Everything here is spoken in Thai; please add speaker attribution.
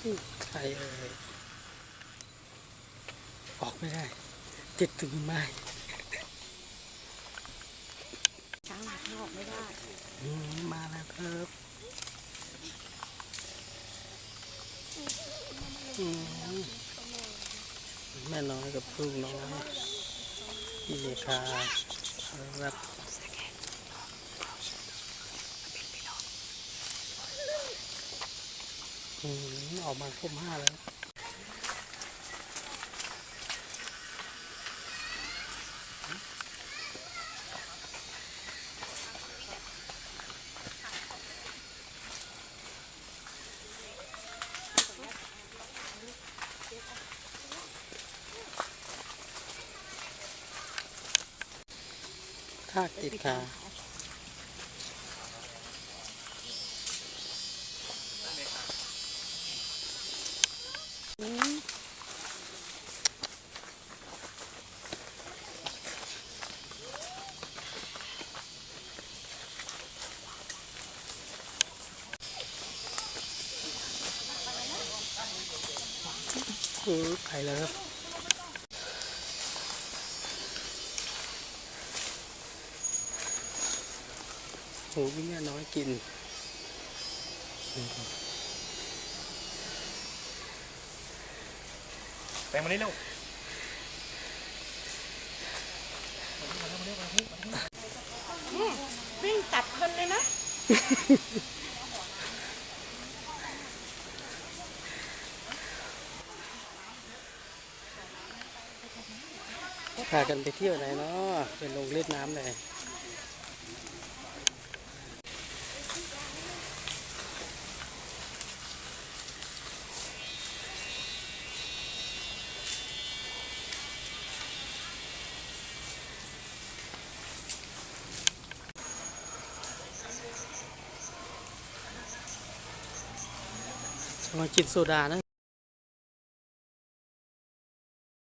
Speaker 1: ใครเอ่ยออกไม่ได้ ติดถึงไม้
Speaker 2: ช้างหลักออกไม่ได้
Speaker 1: อืมมาแล้วครับอืมแม่น้อยกับลูกน้อยพี่เลขาครับ ออกมาครบห้าแล้วทาติดขา อือไปแล้วครับโหพี่แม่น้อยกิน
Speaker 3: แปลงมานี่เร็ว
Speaker 2: วิ่งตัดคนเลยนะ
Speaker 1: พากันไปเที่ยวไหนเนาะไปลงเล่นน้ำเลย มากินโซดานะ